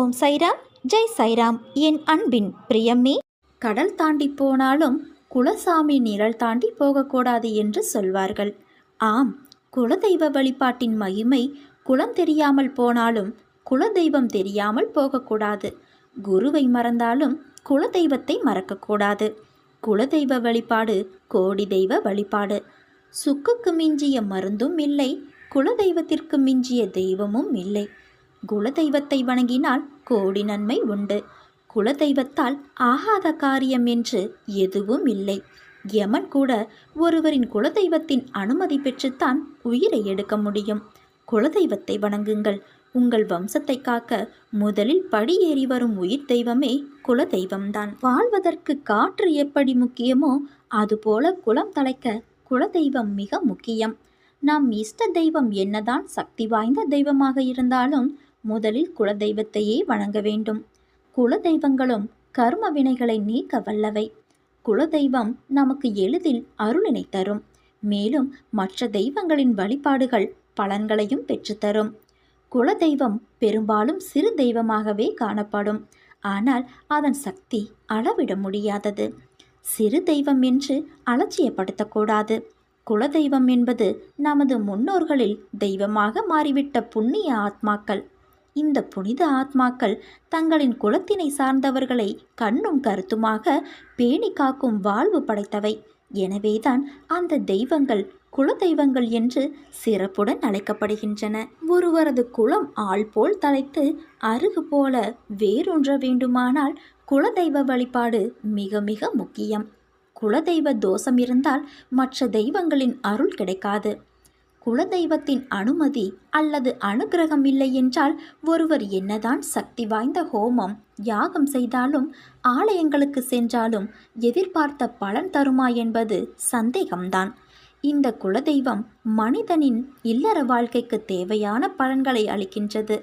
ஓம் சைராம் ஜெய் சைராம். என் அன்பின் பிரியமே. கடல் தாண்டி போனாலும் குலசாமி நிழல் தாண்டி போகக்கூடாது என்று சொல்வார்கள். ஆம் குலதெய்வ வழிபாட்டின் மகிமை குலம் தெரியாமல் போனாலும் குலதெய்வம் தெரியாமல் போகக்கூடாது. குருவை மறந்தாலும் குலதெய்வத்தை மறக்கக்கூடாது. குலதெய்வ வழிபாடு கோடி தெய்வ வழிபாடு. சுக்குக்கு மிஞ்சிய மருந்தும் இல்லை குலதெய்வத்திற்கு மிஞ்சிய தெய்வமும் இல்லை. குலதெய்வத்தை வணங்கினால் கோடி நன்மை உண்டு. குலதெய்வத்தால் ஆகாத காரியம் என்று எதுவும் இல்லை. யமன் கூட ஒருவரின் குலதெய்வத்தின் அனுமதி பெற்றுத்தான் உயிரை எடுக்க முடியும். குலதெய்வத்தை வணங்குங்கள். உங்கள் வம்சத்தை காக்க முதலில் படியேறி வரும் உயிர் தெய்வமே குலதெய்வம்தான். வாழ்வதற்கு காற்று எப்படி முக்கியமோ அதுபோல குலம் தலைக்க குலதெய்வம் மிக முக்கியம். நம் இஷ்ட தெய்வம் என்னதான் சக்தி வாய்ந்த தெய்வமாக இருந்தாலும் முதலில் குலதெய்வத்தையே வணங்க வேண்டும். குலதெய்வங்களும் கர்ம வினைகளை நீக்க வல்லவை. குலதெய்வம் நமக்கு எளிதில் அருளினை தரும். மேலும் மற்ற தெய்வங்களின் வழிபாடுகள் பலன்களையும் பெற்றுத்தரும். குலதெய்வம் பெரும்பாலும் சிறு தெய்வமாகவே காணப்படும். ஆனால் அதன் சக்தி அளவிட முடியாதது. சிறு தெய்வம் என்று அலட்சியப்படுத்தக்கூடாது. குலதெய்வம் என்பது நமது முன்னோர்களில் தெய்வமாக மாறிவிட்ட புண்ணிய ஆத்மாக்கள். இந்த புனித ஆத்மாக்கள் தங்களின் குலத்தினை சார்ந்தவர்களை கண்ணும் கருத்துமாக பேணி காக்கும் வாழ்வு படைத்தவை. எனவேதான் அந்த தெய்வங்கள் குலதெய்வங்கள் என்று சிறப்புடன் அழைக்கப்படுகின்றன. ஒருவரது குலம் ஆள் போல் தலைத்து அருகு போல வேறொன்ற வேண்டுமானால் குலதெய்வ வழிபாடு மிக மிக முக்கியம். குலதெய்வ தோஷம் இருந்தால் மற்ற தெய்வங்களின் அருள் கிடைக்காது. குலதெய்வத்தின் அனுமதி அல்லது அனுகிரகம் இல்லை என்றால் ஒருவர் என்னதான் சக்தி வாய்ந்த ஹோமம் யாகம் செய்தாலும் ஆலயங்களுக்கு சென்றாலும் எதிர்பார்த்த பலன் தருமா என்பது சந்தேகம்தான். இந்த குலதெய்வம் மனிதனின் இல்லற வாழ்க்கைக்கு தேவையான பலன்களை அளிக்கின்றது.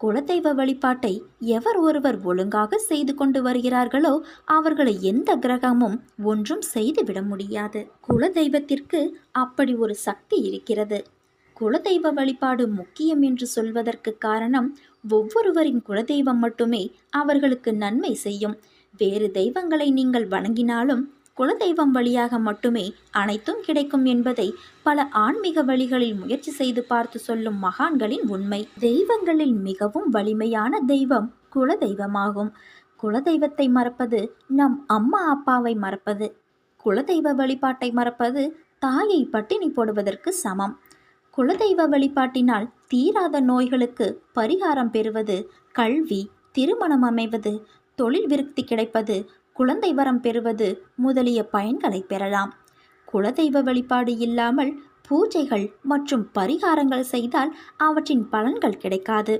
குலதெய்வ வழிபாட்டை எவர் ஒருவர் ஒழுங்காக செய்து கொண்டு வருகிறார்களோ அவர்களை எந்த கிரகமும் ஒன்றும் செய்துவிட முடியாது. குலதெய்வத்திற்கு அப்படி ஒரு சக்தி இருக்கிறது. குலதெய்வ வழிபாடு முக்கியம் என்று சொல்வதற்கு காரணம் ஒவ்வொருவரின் குலதெய்வம் மட்டுமே அவர்களுக்கு நன்மை செய்யும். வேறு தெய்வங்களை நீங்கள் வணங்கினாலும் குலதெய்வம் வழியாக மட்டுமே அனைத்தும் கிடைக்கும் என்பதை பல ஆன்மீக வழிகளில் முயற்சி செய்து பார்த்து சொல்லும் மகான்களின் உண்மை. தெய்வங்களில் மிகவும் வலிமையான தெய்வம் குலதெய்வமாகும். குலதெய்வத்தை மறப்பது நம் அம்மா அப்பாவை மறப்பது குலதெய்வ வழிபாட்டை மறப்பது தாயை பட்டினி போடுவதற்கு சமம். குலதெய்வ வழிபாட்டினால் தீராத நோய்களுக்கு பரிகாரம் பெறுவது கல்வி திருமணம் அமைவது தொழில் விருத்தி கிடைப்பது குழந்தை வரம் பெறுவது முதலிய பயன்களை பெறலாம். குலதெய்வ வழிபாடு இல்லாமல் பூஜைகள் மற்றும் பரிகாரங்கள் செய்தால் அவற்றின் பலன்கள் கிடைக்காது.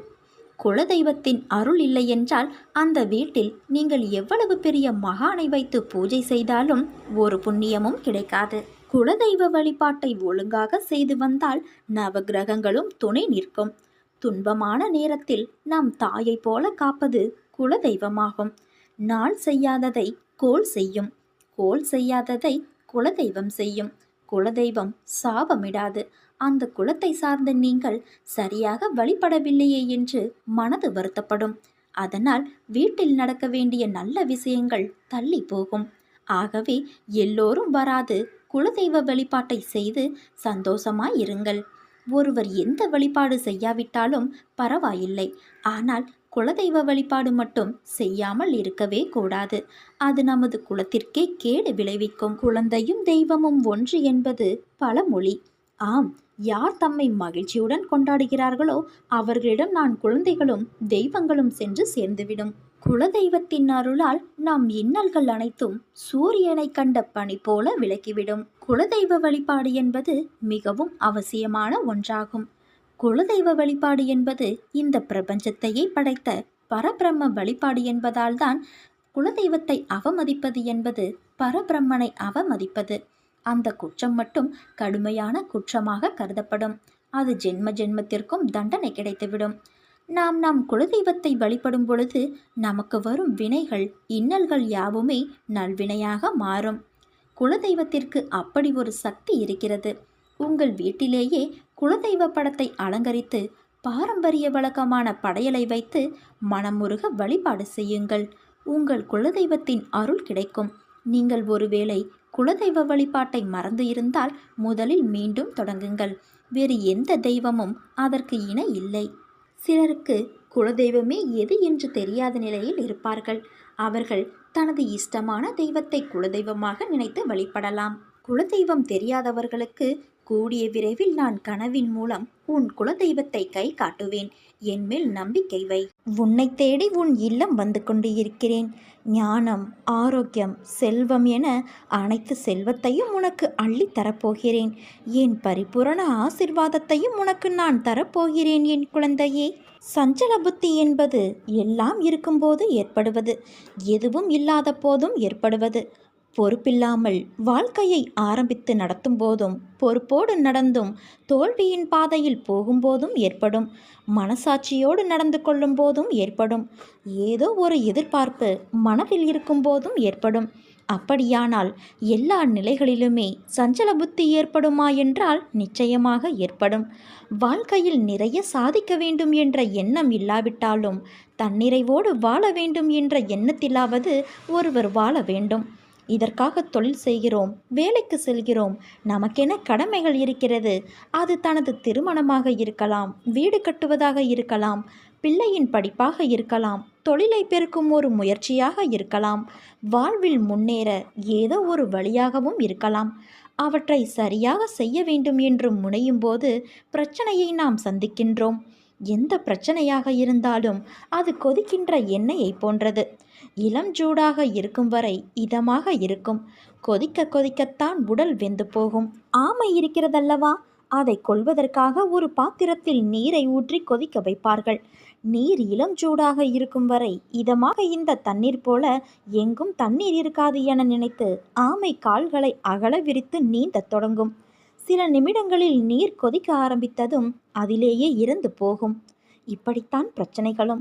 குலதெய்வத்தின் அருள் இல்லை என்றால் அந்த வீட்டில் நீங்கள் எவ்வளவு பெரிய மகானை வைத்து பூஜை செய்தாலும் ஒரு புண்ணியமும் கிடைக்காது. குலதெய்வ வழிபாட்டை ஒழுங்காக செய்து வந்தால் நவகிரகங்களும் துணை நிற்கும். துன்பமான நேரத்தில் நம் தாயை போல காப்பது குலதெய்வமாகும். நாள் செய்யாததை கோல் செய்யும். கோல் செய்யாததை குலதெய்வம் செய்யும். குலதெய்வம் சாபமிடாது. அந்த குலத்தை சார்ந்த நீங்கள் சரியாக வழிபடவில்லையே என்று மனது வருத்தப்படும். அதனால் வீட்டில் நடக்க வேண்டிய நல்ல விஷயங்கள் தள்ளி போகும். ஆகவே எல்லோரும் வராது குலதெய்வ வழிபாட்டை செய்து சந்தோஷமாய் இருங்கள். ஒருவர் எந்த வழிபாடு செய்யாவிட்டாலும் பரவாயில்லை. ஆனால் குலதெய்வ வழிபாடு மட்டும் செய்யாமல் இருக்கவே கூடாது. அது நமது குலத்திற்கே கேடு விளைவிக்கும். குழந்தையும் தெய்வமும் ஒன்று என்பது பழமொழி ஆம் யார் தம்மை மகிழ்ச்சியுடன் கொண்டாடுகிறார்களோ அவர்களிடம் நான் குழந்தைகளும் தெய்வங்களும் சென்று சேர்ந்துவிடும். குலதெய்வத்தின் அருளால் நம் இன்னல்கள் அனைத்தும் சூரியனை கண்ட பனி போல விலக்கிவிடும் குலதெய்வ வழிபாடு என்பது மிகவும் அவசியமான ஒன்றாகும். குலதெய்வ வழிபாடு என்பது இந்த பிரபஞ்சத்தையே படைத்த பரபிரம்ம வழிபாடு என்பதால் தான் குலதெய்வத்தை அவமதிப்பது என்பது பரபிரம்மனை அவமதிப்பது. அந்த குற்றம் மட்டும் கடுமையான குற்றமாக கருதப்படும். அது ஜென்ம ஜென்மத்திற்கும் தண்டனை கிடைத்துவிடும். நாம் நம் குலதெய்வத்தை வழிபடும் பொழுது நமக்கு வரும் வினைகள் இன்னல்கள் யாவுமே நல்வினையாக மாறும். குலதெய்வத்திற்கு அப்படி ஒரு சக்தி இருக்கிறது. உங்கள் வீட்டிலேயே குலதெய்வ படத்தை அலங்கரித்து பாரம்பரிய வழக்கமான படையலை வைத்து மனமுருக வழிபாடு செய்யுங்கள். உங்கள் குலதெய்வத்தின் அருள் கிடைக்கும். நீங்கள் ஒருவேளை குலதெய்வ வழிபாட்டை மறந்து இருந்தால் முதலில் மீண்டும் தொடங்குங்கள். வேறு எந்த தெய்வமும் அதற்கு இணை இல்லை. சிலருக்கு குலதெய்வமே எது என்று தெரியாத நிலையில் இருப்பார்கள். அவர்கள் தனது இஷ்டமான தெய்வத்தை குலதெய்வமாக நினைத்து வழிபடலாம். குலதெய்வம் தெரியாதவர்களுக்கு கூடிய விரைவில் நான் கனவின் மூலம் உன் குலதெய்வத்தை கை காட்டுவேன். என் மேல் நம்பிக்கை வை. உன்னை தேடி உன் இல்லம் வந்து கொண்டு இருக்கிறேன் ஞானம் ஆரோக்கியம் செல்வம் என அனைத்து செல்வத்தையும் உனக்கு அள்ளித் தரப்போகிறேன். என் பரிபூரண ஆசிர்வாதத்தையும் உனக்கு நான் தரப்போகிறேன் என் குழந்தையே. சஞ்சல புத்தி என்பது எல்லாம் இருக்கும்போது ஏற்படுவது எதுவும் இல்லாத போதும் ஏற்படுவது. பொறுப்பில்லாமல் வாழ்க்கையை ஆரம்பித்து நடத்தும் போதும் பொறுப்போடு நடந்தும் தோல்வியின் பாதையில் போகும்போதும் ஏற்படும். மனசாட்சியோடு நடந்து கொள்ளும் போதும் ஏற்படும். ஏதோ ஒரு எதிர்பார்ப்பு மனதில் இருக்கும் போதும் ஏற்படும். அப்படியானால் எல்லா நிலைகளிலுமே சஞ்சல புத்தி ஏற்படுமா என்றால் நிச்சயமாக ஏற்படும். வாழ்க்கையில் நிறைய சாதிக்க வேண்டும் என்ற எண்ணம் இல்லாவிட்டாலும் தன்னிறைவோடு வாழ வேண்டும் என்ற எண்ணத்திலாவது ஒருவர் வாழ வேண்டும். இதற்காக தொழில் செய்கிறோம் வேலைக்கு செல்கிறோம். நமக்கென கடமைகள் இருக்கிறது. அது தனது திருமணமாக இருக்கலாம் வீடு கட்டுவதாக இருக்கலாம் பிள்ளையின் படிப்பாக இருக்கலாம் தொழிலை பெருக்கும் ஒரு முயற்சியாக இருக்கலாம் வாழ்வில் முன்னேற ஏதோ ஒரு வழியாகவும் இருக்கலாம். அவற்றை சரியாக செய்ய வேண்டும் என்று முனையும் போது பிரச்சனையை நாம் சந்திக்கின்றோம். எந்த பிரச்சனையாக இருந்தாலும் அது கொதிக்கின்ற எண்ணெயை போன்றது. இளம் சூடாக இருக்கும் வரை இதமாக இருக்கும். கொதிக்க கொதிக்கத்தான் உடல் வெந்து போகும். ஆமை இருக்கிறதல்லவா? அதை கொள்வதற்காக ஒரு பாத்திரத்தில் நீரை ஊற்றி கொதிக்க வைப்பார்கள். நீர் இளம் சூடாக இருக்கும் வரை இதமாக இந்த தண்ணீர் போல எங்கும் தண்ணீர் இருக்காது என நினைத்து ஆமை கால்களை அகல விரித்து நீந்தத் தொடங்கும். சில நிமிடங்களில் நீர் கொதிக்க ஆரம்பித்ததும் அதிலேயே இறந்து போகும். இப்படித்தான் பிரச்சனைகளும்.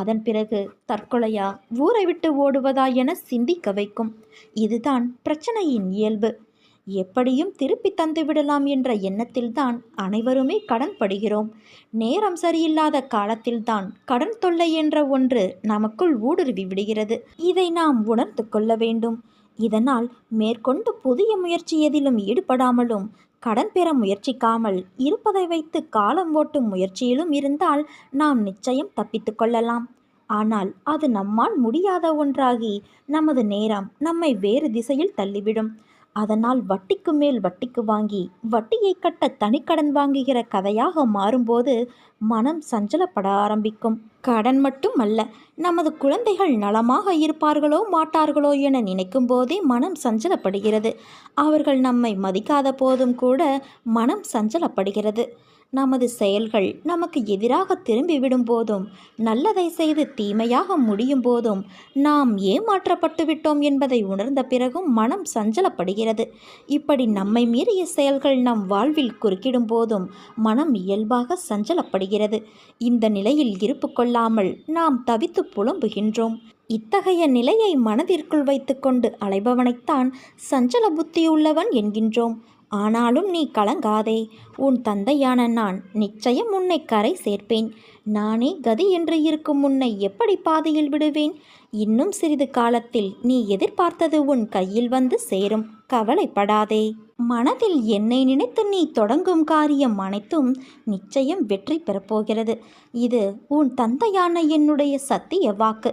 அதன் பிறகு தற்கொலையா ஊரை விட்டு ஓடுவதா என சிந்திக்க வைக்கும். இதுதான் பிரச்சனையின் இயல்பு. எப்படியும் திருப்பி தந்து விடலாம் என்ற எண்ணத்தில்தான் அனைவருமே கடன் படுகிறோம். நேரம் சரியில்லாத காலத்தில்தான் கடன் தொல்லை என்ற ஒன்று நமக்குள் ஊடுருவி விடுகிறது. இதை நாம் உணர்ந்து கொள்ள வேண்டும். இதனால் மேற்கொண்டு புதிய முயற்சி எதிலும் ஈடுபடாமலும் கடன் பெற முயற்சிக்காமல் இருப்பதை வைத்து காலம் ஓட்டும் முயற்சியிலும் இருந்தால் நாம் நிச்சயம் தப்பித்து கொள்ளலாம். ஆனால் அது நம்மால் முடியாத ஒன்றாகி நமது நேரம் நம்மை வேறு திசையில் தள்ளிவிடும். அதனால் வட்டிக்கு மேல் வட்டிக்கு வாங்கி வட்டியை கட்ட தனிக்கடன் வாங்குகிற கதையாக மாறும்போது மனம் சஞ்சலப்பட ஆரம்பிக்கும். கடன் மட்டும் அல்ல நமது குழந்தைகள் நலமாக இருப்பார்களோ மாட்டார்களோ என நினைக்கும் போதே மனம் சஞ்சலப்படுகிறது. அவர்கள் நம்மை மதிக்காத போதும் கூட மனம் சஞ்சலப்படுகிறது. நமது செயல்கள் நமக்கு எதிராக திரும்பிவிடும் போதும் நல்லதை செய்து தீமையாக முடியும் போதும் நாம் ஏமாற்றப்பட்டு விட்டோம் என்பதை உணர்ந்த பிறகும் மனம் சஞ்சலப்படுகிறது. இப்படி நம்மை மீறிய செயல்கள் நம் வாழ்வில் குறுக்கிடும் போதும் மனம் இயல்பாக சஞ்சலப்படுகிறது. இந்த நிலையில் இருப்பு கொள்ளாமல் நாம் தவித்து புலம்புகின்றோம். இத்தகைய நிலையை மனதிற்குள் வைத்துக்கொண்டு அலைபவனைத்தான் சஞ்சல புத்தியுள்ளவன் என்கின்றோம். ஆனாலும் நீ கலங்காதே. உன் தந்தையான நான் நிச்சயம் உன்னை கரை சேர்ப்பேன். நானே கதி என்று இருக்கும் உன்னை எப்படி பாதையில் விடுவேன்? இன்னும் சிறிது காலத்தில் நீ எதிர்பார்த்தது உன் கையில் வந்து சேரும். கவலைப்படாதே. மனதில் என்னை நினைத்து நீ தொடங்கும் காரியம் அனைத்தும் நிச்சயம் வெற்றி பெறப்போகிறது இது உன் தந்தையான என்னுடைய சத்திய வாக்கு.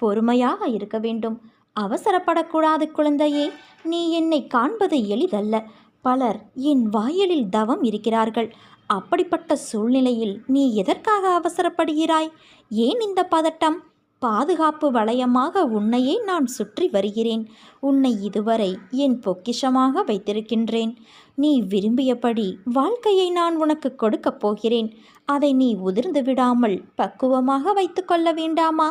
பொறுமையாக இருக்க வேண்டும். அவசரப்படக்கூடாது குழந்தையே. நீ என்னை காண்பது எளிதல்ல. பலர் என் வாயிலில் தவம் இருக்கிறார்கள். அப்படிப்பட்ட சூழ்நிலையில் நீ எதற்காக அவசரப்படுகிறாய்? ஏன் இந்த பதட்டம்? பாதுகாப்பு வளையமாக உன்னையே நான் சுற்றி வருகிறேன். உன்னை இதுவரை என் பொக்கிஷமாக வைத்திருக்கின்றேன். நீ விரும்பியபடி வாழ்க்கையை நான் உனக்கு கொடுக்கப் போகிறேன். அதை நீ உதிர்ந்து விடாமல் பக்குவமாக வைத்துக்கொள்ள வேண்டாமா?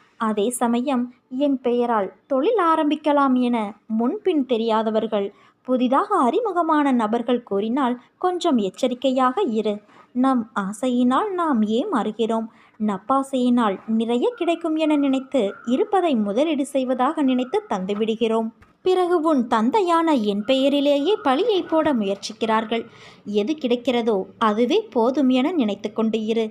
அதே சமயம் என் பெயரால் தொழில் ஆரம்பிக்கலாம் என முன்பின் தெரியாதவர்கள் புதிதாக அறிமுகமான நபர்கள் கூறினால் கொஞ்சம் எச்சரிக்கையாக இரு. நம் ஆசையினால் நாம் ஏமாறுகிறோம் நப்பாசையினால் நிறைய கிடைக்கும் என நினைத்து இருப்பதை முதலீடு செய்வதாக நினைத்து தந்துவிடுகிறோம். பிறகு உன் தந்தையான என் பெயரிலேயே பழியை போட முயற்சிக்கிறார்கள். எது கிடைக்கிறதோ அதுவே போதும் என நினைத்து கொண்டு இரு.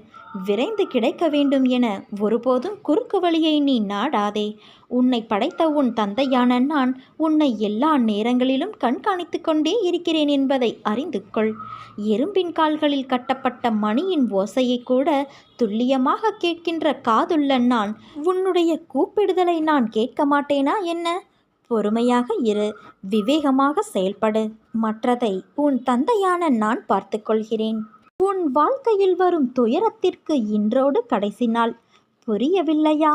விரைந்து கிடைக்க வேண்டும் என ஒருபோதும் குறுக்கு வழியை நீ நாடாதே. உன்னை படைத்த உன் தந்தையான நான் உன்னை எல்லா நேரங்களிலும் கண்காணித்து கொண்டே இருக்கிறேன் என்பதை அறிந்து கொள். எறும்பின் கால்களில் கட்டப்பட்ட மணியின் ஓசையை கூட துல்லியமாக கேட்கின்ற காதுள்ள நான் உன்னுடைய கூப்பிடுதலை நான் கேட்க மாட்டேனா என்ன? பொறுமையாக இரு விவேகமாக செயல்படு. மற்றதை உன் தந்தையான நான் பார்த்துக்கொள்கிறேன் உன் வாழ்க்கையில் வரும் துயரத்திற்கு இன்றோடு கடைசி நாள். புரியவில்லையா?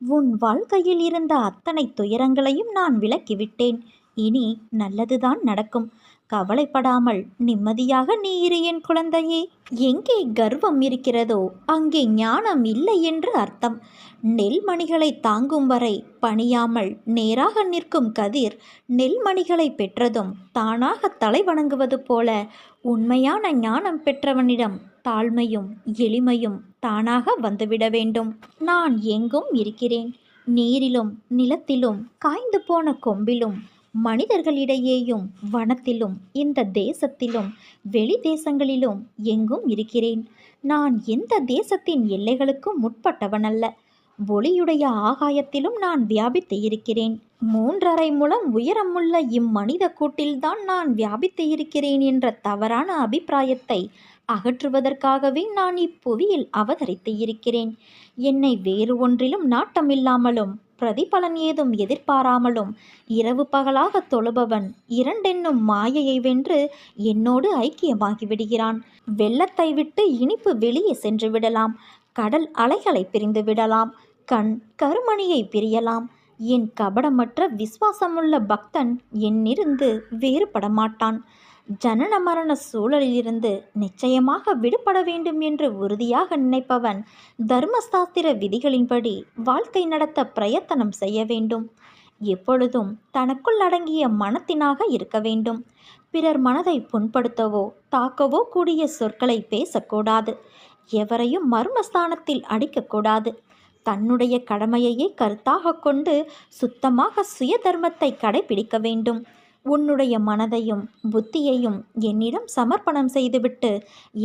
உன் வாழ்க்கையில் இருந்த அத்தனை துயரங்களையும் நான் விலக்கிவிட்டேன். இனி நல்லதுதான் நடக்கும். கவலைப்படாமல் நிம்மதியாக நீ இரு என் குழந்தையே. எங்கே கர்வம் இருக்கிறதோ அங்கே ஞானம் இல்லை என்று அர்த்தம். நெல்மணிகளை தாங்கும் வரை பணியாமல் நேராக நிற்கும் கதிர் நெல்மணிகளை பெற்றதும் தானாக தலை வணங்குவது போல உண்மையான ஞானம் பெற்றவனிடம் தாழ்மையும் எளிமையும் தானாக வந்துவிட வேண்டும். நான் எங்கும் இருக்கிறேன். நீரிலும் நிலத்திலும் காய்ந்து போன கொம்பிலும் மனிதர்களிடையேயும் வனத்திலும் இந்த தேசத்திலும் வெளி தேசங்களிலும் எங்கும் இருக்கிறேன். நான் எந்த தேசத்தின் எல்லைகளுக்கும் முற்பட்டவனல்ல. ஒளியுடைய ஆகாயத்திலும் நான் வியாபித்து இருக்கிறேன். மூன்றரை மூலம் உயரமுள்ள இம்மனித கூட்டில்தான் நான் வியாபித்து இருக்கிறேன் என்ற தவறான அபிப்பிராயத்தை அகற்றுவதற்காகவே நான் இப்புவியில் அவதரித்து இருக்கிறேன். என்னை வேறு ஒன்றிலும் நாட்டமில்லாமலும் பிரதிபலன் ஏதும் எதிர்பாராமலும் இரவு பகலாக தொழுபவன் இரண்டென்னும் மாயையை வென்று என்னோடு ஐக்கியமாகி விடுகிறான் வெள்ளத்தை விட்டு இனிப்பு வெளியே சென்று விடலாம். கடல் அலைகளை பிரிந்து விடலாம். கண் கருமணியை பிரியலாம். என் கபடமற்ற விசுவாசமுள்ள பக்தன் என்னிருந்து வேறுபட மாட்டான் ஜனன மரண சூழலிலிருந்து நிச்சயமாக விடுபட வேண்டும் என்று உறுதியாக நினைப்பவன் தர்மசாஸ்திர விதிகளின்படி வாழ்க்கை நடத்த பிரயத்தனம் செய்ய வேண்டும். எப்பொழுதும் தனக்குள் அடங்கிய மனத்தினாக இருக்க வேண்டும். பிறர் மனதை புண்படுத்தவோ தாக்கவோ கூடிய சொற்களை பேசக்கூடாது. எவரையும் மர்மஸ்தானத்தில் அடிக்கக்கூடாது. தன்னுடைய கடமையையே கருத்தாக கொண்டு சுத்தமாக சுய தர்மத்தை கடைபிடிக்க வேண்டும். உன்னுடைய மனதையும் புத்தியையும் என்னிடம் சமர்ப்பணம் செய்துவிட்டு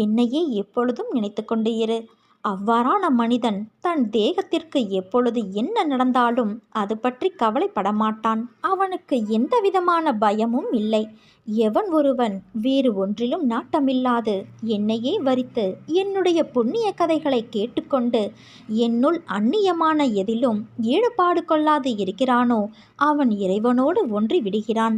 என்னையே எப்பொழுதும் நினைத்து கொண்டு இரு. அவ்வாறான மனிதன் தன் தேகத்திற்கு எப்பொழுது என்ன நடந்தாலும் அது பற்றி கவலைப்பட மாட்டான் அவனுக்கு எந்தவிதமான பயமும் இல்லை. எவன் ஒருவன் வேறு ஒன்றிலும் நாட்டமில்லாது என்னையே வரித்து என்னுடைய புண்ணிய கதைகளை கேட்டுக்கொண்டு என்னுள் அந்நியமான எதிலும் ஈடுபாடு கொள்ளாது இருக்கிறானோ அவன் இறைவனோடு ஒன்றி விடுகிறான்.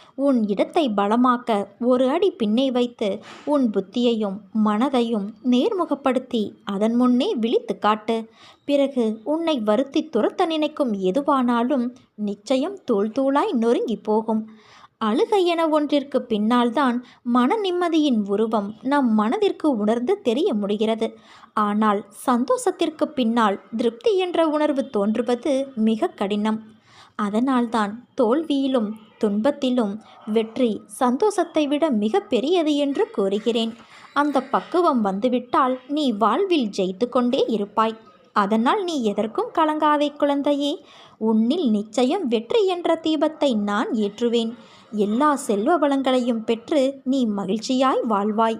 உன் இடத்தை பலமாக்க ஒரு அடி பின்னே வைத்து உன் புத்தியையும் மனதையும் நேர்முகப்படுத்தி அதன் முன்னே விழித்து காட்டு. பிறகு உன்னை வருத்தி துரத்த நினைக்கும் எதுவானாலும் நிச்சயம் தூள் தூளாய் நொறுங்கி போகும். அழுகை என ஒன்றிற்கு பின்னால்தான் மன நிம்மதியின் உருவம் நம் மனதிற்கு உணர்ந்து தெரிய முடிகிறது. ஆனால் சந்தோஷத்திற்கு பின்னால் திருப்தி என்ற உணர்வு தோன்றுவது மிக கடினம். அதனால்தான் தோல்வியிலும் துன்பத்திலும் வெற்றி சந்தோஷத்தை விட மிக பெரியது என்று கூறுகிறேன். அந்த பக்குவம் வந்துவிட்டால் நீ வாழ்வில் ஜெயித்து கொண்டே இருப்பாய். அதனால் நீ எதற்கும் கலங்காதே குழந்தையே. உன்னில் நிச்சயம் வெற்றி என்ற தீபத்தை நான் ஏற்றுவேன். எல்லா செல்வ வளங்களையும் பெற்று நீ மகிழ்ச்சியாய் வாழ்வாய்.